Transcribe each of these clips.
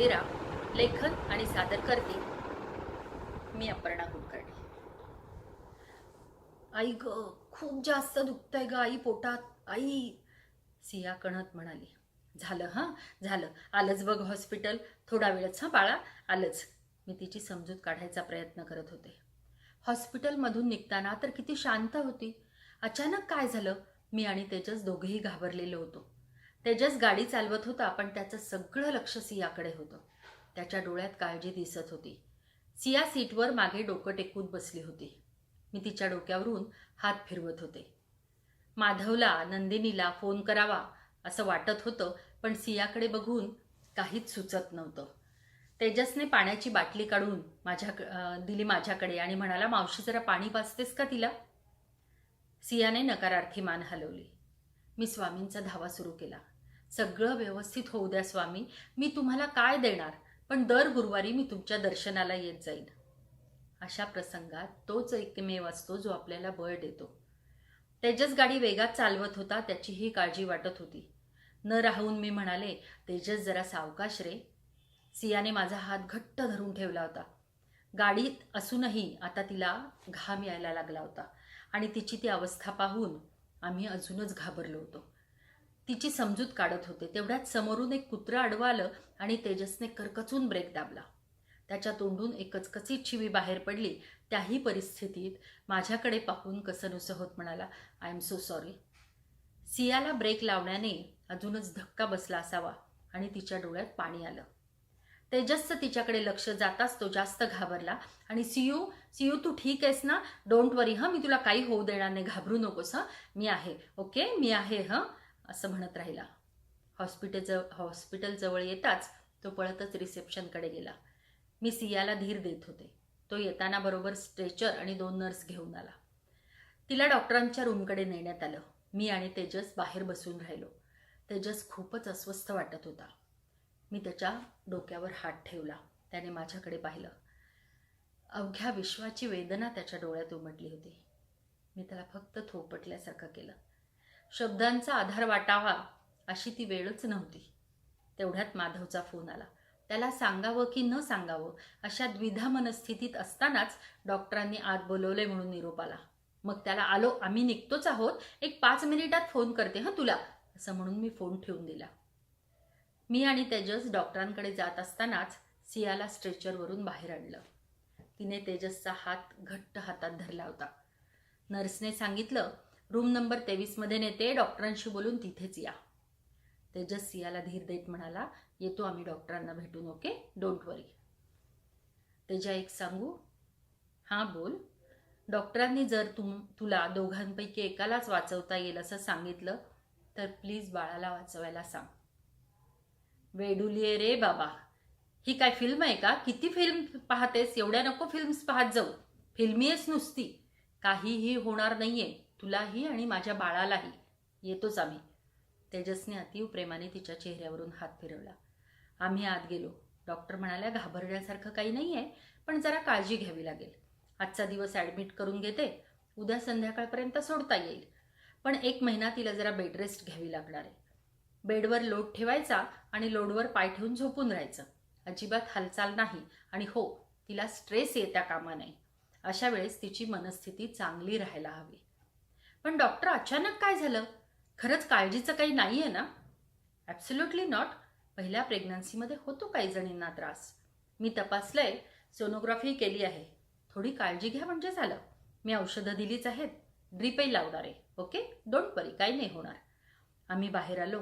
तेरा लेखन आणि सादर करते. मी अपर्णा कुलकर्णी. आई ग खूप जास्त दुखतंय ग आई पोटात. आई सिया कणत म्हणाली. झालं हां? झालं. आलंच बघ हॉस्पिटल थोडा वेळच हां बाळा? आलंच. मी तिची समजूत काढायचा प्रयत्न करत होते. हॉस्पिटलमधून निघताना तर किती शांत होती. अचानक काय झालं? मी आणि त्याच्याच दोघेही घाबरलेलो होतो. तेजस गाडी चालवत होता पण त्याचं सगळं लक्ष सियाकडे होतं. त्याच्या डोळ्यात काळजी दिसत होती. सिया सीटवर मागे डोकं टेकून बसली होती. मी तिच्या डोक्यावरून हात फिरवत होते. माधवला नंदिनीला फोन करावा असं वाटत होतं पण सियाकडे बघून काहीच सुचत नव्हतं. तेजसने पाण्याची बाटली काढून माझ्या दिली माझ्याकडे आणि म्हणाला मावशी जरा पाणी पाचतेस का तिला? सियाने नकारार्थी मान हलवली. मी स्वामींचा धावा सुरू केला. सगळं व्यवस्थित होऊ द्या स्वामी मी तुम्हाला काय देणार? पण दर गुरुवारी मी तुमच्या दर्शनाला येत जाईन. अशा प्रसंगात तोच एकमेव असतो जो आपल्याला बळ देतो. तेजस गाडी वेगात चालवत होता त्याचीही काळजी वाटत होती. न राहून मी म्हणाले तेजस जरा सावकाश रे. सियाने माझा हात घट्ट धरून ठेवला होता. गाडीत असूनही आता तिला घाम यायला लागला होता आणि तिची ती अवस्था पाहून आम्ही अजूनच घाबरलो होतो. तिची समजूत काढत होते. तेवढ्यात समोरून एक कुत्रं आडवं आलं आणि तेजसने करकचून ब्रेक दाबला. त्याच्या तोंडून एक कचकचीत शिवी बाहेर पडली. त्याही परिस्थितीत माझ्याकडे पाहून कसनुसं होत म्हणाला आय एम सो सॉरी सियाला ब्रेक लावण्याने अजूनच धक्का बसला असावा आणि तिच्या डोळ्यात पाणी आलं. तेजसचं तिच्याकडे लक्ष जाताच तो जास्त घाबरला आणि सियू सियू तू ठीक आहेस ना? डोंट वरी हं? मी तुला काही होऊ देणार नाही. घाबरू नकोस हं? मी आहे. ओके मी आहे हं? असं म्हणत राहिला. हॉस्पिटल जव येताच तो पळतच रिसेप्शनकडे गेला. मी सियाला धीर देत होते. तो येताना बरोबर स्ट्रेचर आणि दोन नर्स घेऊन आला. तिला डॉक्टरांच्या रूमकडे नेण्यात आलं. मी आणि तेजस बाहेर बसून राहिलो. तेजस खूपच अस्वस्थ वाटत होता. मी त्याच्या डोक्यावर हात ठेवला. त्याने माझ्याकडे पाहिलं. अवघ्या विश्वाची वेदना त्याच्या डोळ्यात उमटली होती. मी त्याला फक्त थोपटल्यासारखं केलं. शब्दांचा आधार वाटावा अशी ती वेळच नव्हती. तेवढ्यात माधवचा फोन आला. त्याला सांगावं की न सांगावं अशा द्विधा मनस्थितीत असतानाच डॉक्टरांनी आत बोलवले म्हणून निरोप आला मग त्याला आलो आम्ही निघतोच आहोत. एक पाच मिनिटात फोन करते हं तुला. असं म्हणून मी फोन ठेवून दिला. मी आणि तेजस डॉक्टरांकडे जात असतानाच सियाला स्ट्रेचरवरून बाहेर आणलं. तिने तेजसचा हात घट्ट हातात धरला होता. नर्सने सांगितलं रूम नंबर तेवीसमध्ये नेते. डॉक्टरांशी बोलून तिथेच या. तेजस सियाला धीर देत म्हणाला येतो आम्ही डॉक्टरांना भेटून ओके? डोंट वरी तेजा एक सांगू हां बोल. डॉक्टरांनी जर तुम तुला दोघांपैकी एकालाच वाचवता येईल असं सांगितलं तर प्लीज बाळाला वाचवायला सांग. वेडुलिये रे बाबा. ही काय फिल्म आहे का? किती फिल्म पाहतेस? एवढ्या नको फिल्म्स पाहत जाऊ. फिल्मी आहेस नुसती. काहीही होणार नाहीये. तुलाही आणि माझ्या बाळालाही येतोच आम्ही. तेजसने अतीव प्रेमाने तिच्या चेहऱ्यावरून हात फिरवला. आम्ही आत गेलो. डॉक्टर म्हणाल्या घाबरण्यासारखं काही नाही आहे पण जरा काळजी घ्यावी लागेल. आजचा दिवस ॲडमिट करून घेते. उद्या संध्याकाळपर्यंत सोडता येईल. पण एक महिना तिला जरा बेड रेस्ट घ्यावी लागणार आहे. बेडवर लोड ठेवायचा आणि लोडवर पाय ठेवून झोपून राहायचं. अजिबात हालचाल नाही आणि हो तिला स्ट्रेस येत्या कामा नये. अशा वेळेस तिची मनस्थिती चांगली राहायला हवी. पण डॉक्टर अचानक काय झालं? खरंच काळजीचं काही नाही आहे ना? ॲब्सोल्युटली नॉट पहिल्या प्रेग्नन्सीमध्ये होतो काही जणींना त्रास. मी तपासलंय सोनोग्राफी केली आहे. थोडी काळजी घ्या म्हणजे झालं. मी औषधं दिलीच आहेत. ड्रीपही लावणार आहे. ओके डोंट वरी काही नाही होणार. आम्ही बाहेर आलो.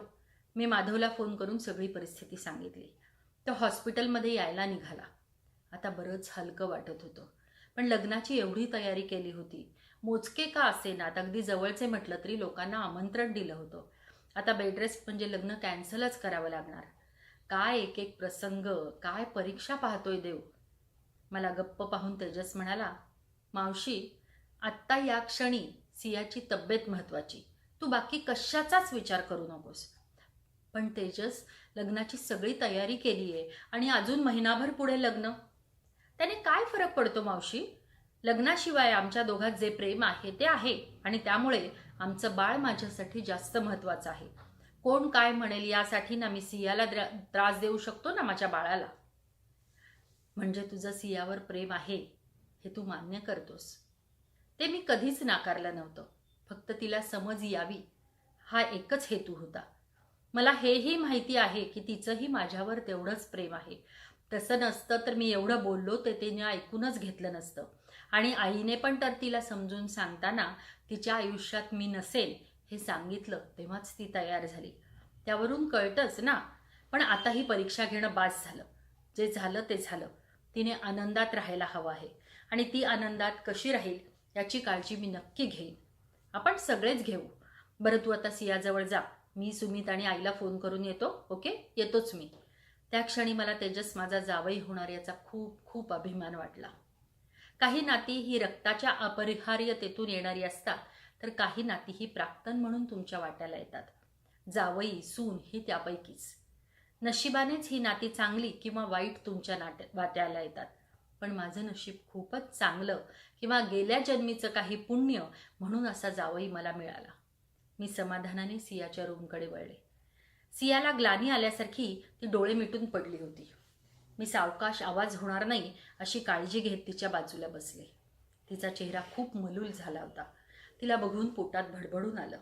मी माधवला फोन करून सगळी परिस्थिती सांगितली. तो हॉस्पिटलमध्ये यायला निघाला. आता बरंच हलकं वाटत होतं. पण लग्नाची एवढी तयारी केली होती. मोजके का असेनात अगदी जवळचे म्हटलं तरी लोकांना आमंत्रण दिलं होतं. आता बेडरेस्ट म्हणजे लग्न कॅन्सलच करावं लागणार. काय एक एक प्रसंग काय परीक्षा पाहतोय देव? मला गप्प पाहून तेजस म्हणाला मावशी आत्ता या क्षणी सियाची तब्येत महत्वाची तू बाकी कशाचाच विचार करू नकोस. पण तेजस लग्नाची सगळी तयारी केली आहे आणि अजून महिनाभर पुढे लग्न? त्याने काय फरक पडतो मावशी? लग्नाशिवाय आमच्या दोघात जे प्रेम आहे ते आहे आणि त्यामुळे आमचं बाळ माझ्यासाठी जास्त महत्वाचं आहे. कोण काय म्हणेल यासाठी ना मी सियाला त्रास देऊ शकतो ना माझ्या बाळाला. म्हणजे तुझं सियावर प्रेम आहे हे तू मान्य करतोस. ते मी कधीच नाकारलं नव्हतं. फक्त तिला समज यावी हा एकच हेतू होता. मला हेही माहिती आहे की तिचंही माझ्यावर तेवढंच प्रेम आहे. तसं नसतं तर मी एवढं बोललो ते तिने ऐकूनच घेतलं नसतं. आणि आईने पण तर तिला समजून सांगताना तिच्या आयुष्यात मी नसेल हे सांगितलं तेव्हाच ती तयार झाली. त्यावरून कळतंच ना. पण आता ही परीक्षा घेणं बास झालं. जे झालं ते झालं. तिने आनंदात राहायला हवं आहे. आणि ती आनंदात कशी राहील याची काळजी मी नक्की घेईन. आपण सगळेच घेऊ. बरं तू आता सियाजवळ जा. मी सुमित आणि आईला फोन करून येतो ओके? येतोच मी. त्या क्षणी मला तेजस माझा जावई होणार याचा खूप खूप अभिमान वाटला. काही नाती ही रक्ताच्या अपरिहार्यतेतून येणारी असतात तर काही नाती ही प्राक्तन म्हणून तुमच्या वाट्याला येतात. जावई सून ही त्यापैकीच. नशिबानेच ही नाती चांगली किंवा वाईट तुमच्या नाट्या वाट्याला येतात. पण माझं नशीब खूपच चांगलं किंवा गेल्या जन्मीचं काही पुण्य म्हणून असा जावई मला मिळाला. मी समाधानाने सियाच्या रूमकडे वळले. सियाला ग्लानी आल्यासारखी ती डोळे मिटून पडली होती. मी सावकाश आवाज होणार नाही अशी काळजी घेत तिच्या बाजूला बसले. तिचा चेहरा खूप मलूल झाला होता. तिला बघून पोटात भडभडून आलं.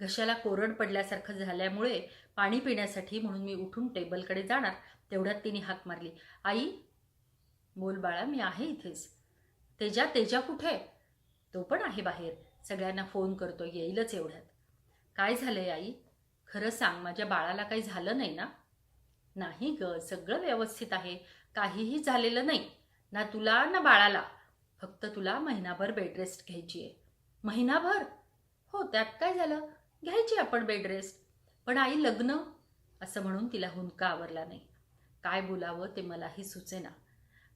घशाला कोरड पडल्यासारखं झाल्यामुळे पाणी पिण्यासाठी म्हणून मी उठून टेबलकडे जाणार तेवढ्यात तिने हाक मारली. आई बोल बाळा मी आहे इथेच. तेजा तेजा कुठे तो पण आहे बाहेर. सगळ्यांना फोन करतो येईलच एवढ्यात. काय झालंय आई? खरं सांग माझ्या बाळाला काही झालं नाही ना? नाही ग सगळं व्यवस्थित आहे. काहीही झालेलं नाही. ना तुला ना बाळाला. फक्त तुला महिनाभर बेडरेस्ट घ्यायची आहे. महिनाभर? हो त्यात काय झालं? घ्यायची आपण बेडरेस्ट पण आई लग्न? असं म्हणून तिला हुंदका आवरला नाही. काय बोलावं ते मलाही सुचेना.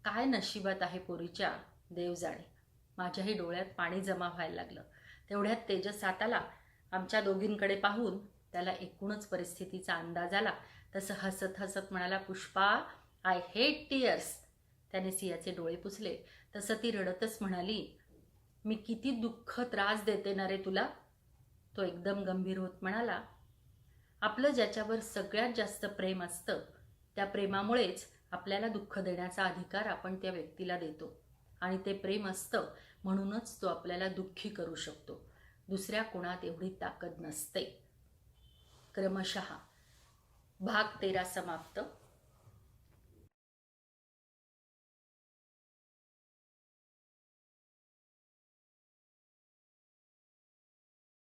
काय नशिबात आहे पोरीच्या? देव जाणे. माझ्याही डोळ्यात पाणी जमा व्हायला लागलं. तेवढ्यात तेजस सात आला आमच्या दोघींकडे पाहून त्याला एकूणच परिस्थितीचा अंदाज आला. तसं हसत हसत म्हणाला पुष्पा आय हेट टियर्स त्याने सियाचे डोळे पुसले. तसं ती रडतच म्हणाली मी किती दुःख त्रास देते ना रे तुला. तो एकदम गंभीर होत म्हणाला आपलं ज्याच्यावर सगळ्यात जास्त प्रेम असतं त्या प्रेमामुळेच आपल्याला दुःख देण्याचा अधिकार आपण त्या व्यक्तीला देतो. आणि ते प्रेम असतं म्हणूनच तो आपल्याला दुःखी करू शकतो. दुसऱ्या कोणात एवढी ताकद नसते. क्रमशः भाग तेरा समाप्त.